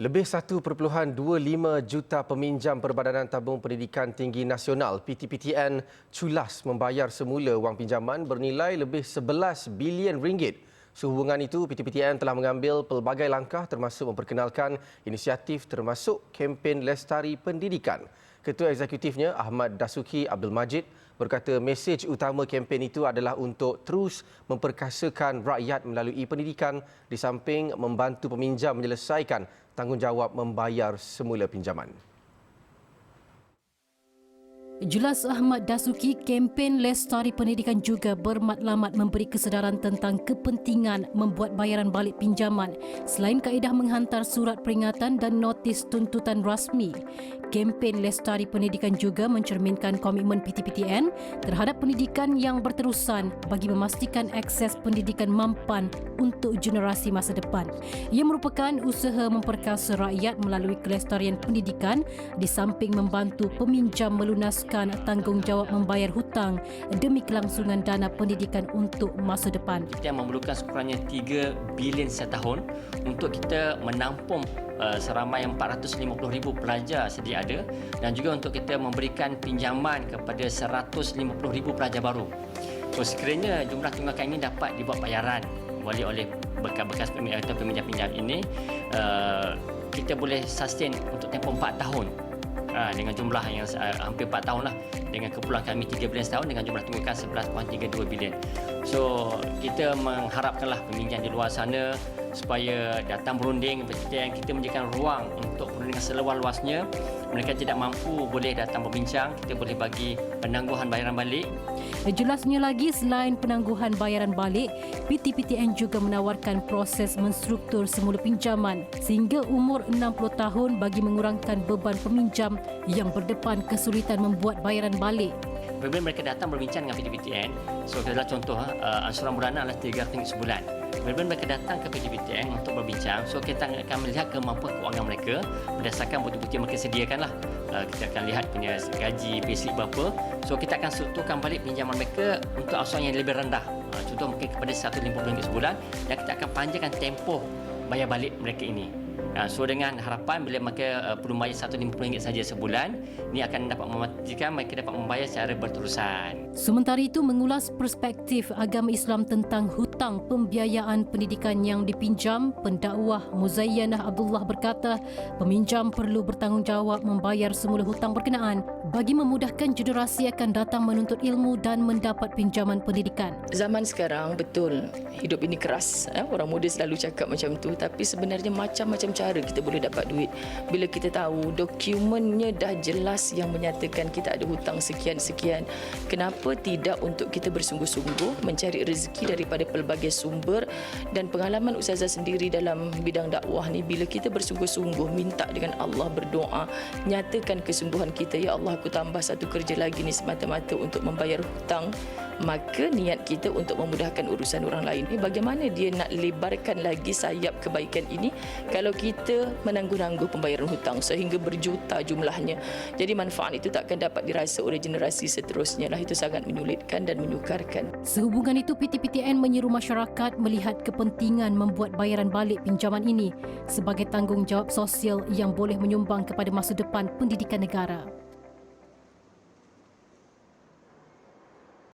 Lebih 1.25 juta peminjam Perbadanan Tabung Pendidikan Tinggi Nasional PTPTN culas membayar semula wang pinjaman bernilai lebih 11 bilion ringgit. Sehubungan itu, PTPTN telah mengambil pelbagai langkah termasuk memperkenalkan inisiatif termasuk kempen Lestari Pendidikan. Ketua Eksekutifnya Ahmad Dasuki Abdul Majid berkata mesej utama kempen itu adalah untuk terus memperkasakan rakyat melalui pendidikan di samping membantu peminjam menyelesaikan tanggungjawab membayar semula pinjaman. Jelas Ahmad Dasuki, kempen Lestari Pendidikan juga bermatlamat memberi kesedaran tentang kepentingan membuat bayaran balik pinjaman selain kaedah menghantar surat peringatan dan notis tuntutan rasmi. Kempen Lestari Pendidikan juga mencerminkan komitmen PTPTN terhadap pendidikan yang berterusan bagi memastikan akses pendidikan mampan untuk generasi masa depan. Ia merupakan usaha memperkasa rakyat melalui kelestarian pendidikan di samping membantu peminjam melunaskan meneruskan tanggungjawab membayar hutang demi kelangsungan dana pendidikan untuk masa depan. Kita memerlukan sekurangnya 3 bilion setahun untuk kita menampung uh, seramai 450,000 pelajar sedia ada dan juga untuk kita memberikan pinjaman kepada 150,000 pelajar baru. So sekiranya jumlah tunggakan ini dapat dibuat bayaran oleh oleh bekas-bekas peminjam-peminjam ini uh, kita boleh sustain untuk tempoh 4 tahun uh, dengan jumlah yang uh, hampir 4 tahun lah. Dengan keperluan kami 3 bilion setahun dengan jumlah tunggakan 11.32 bilion. So kita mengharapkanlah peminjam di luar sana supaya datang berunding yang kita menjadikan ruang untuk perundingan seluas-luasnya mereka tidak mampu boleh datang berbincang kita boleh bagi penangguhan bayaran balik Jelasnya lagi selain penangguhan bayaran balik PTPTN juga menawarkan proses menstruktur semula pinjaman sehingga umur 60 tahun bagi mengurangkan beban peminjam yang berdepan kesulitan membuat bayaran balik Apabila mereka datang berbincang dengan PTPTN, so contoh, uh, ansuran bulanan adalah RM3 sebulan. Apabila mereka datang ke PTPTN untuk berbincang, so kita akan melihat kemampuan keuangan mereka berdasarkan bukti-bukti yang mereka sediakan lah. Uh, kita akan lihat punya gaji, payslip berapa. So kita akan strukturkan balik pinjaman mereka untuk ansuran yang lebih rendah. Uh, contoh mungkin kepada RM150 sebulan dan kita akan panjangkan tempoh bayar balik mereka ini. Uh, so dengan harapan bila mereka uh, perlu bayar RM150 saja sebulan, ini akan dapat memastikan mereka dapat membayar secara berterusan. Sementara itu mengulas perspektif agama Islam tentang hutang pembiayaan pendidikan yang dipinjam, pendakwah Muzayyanah Abdullah berkata, peminjam perlu bertanggungjawab membayar semula hutang berkenaan bagi memudahkan generasi akan datang menuntut ilmu dan mendapat pinjaman pendidikan. Zaman sekarang betul hidup ini keras. Eh? Orang muda selalu cakap macam tu tapi sebenarnya macam-macam cara kita boleh dapat duit. Bila kita tahu dokumennya dah jelas yang menyatakan kita ada hutang sekian-sekian kenapa tidak untuk kita bersungguh-sungguh mencari rezeki daripada pelbagai sumber? Dan pengalaman ustazah sendiri dalam bidang dakwah ni bila kita bersungguh-sungguh minta dengan Allah berdoa nyatakan kesungguhan kita ya Allah aku tambah satu kerja lagi ni semata-mata untuk membayar hutang maka niat kita untuk memudahkan urusan orang lain. Ini bagaimana dia nak lebarkan lagi sayap kebaikan ini kalau kita menangguh-nangguh pembayaran hutang sehingga berjuta jumlahnya jadi manfaat itu takkan dapat dirasa oleh generasi seterusnya lah. Itu sangat menyulitkan dan menyukarkan. Sehubungan itu PTPTN menyeru masyarakat melihat kepentingan membuat bayaran balik pinjaman ini sebagai tanggungjawab sosial yang boleh menyumbang kepada masa depan pendidikan negara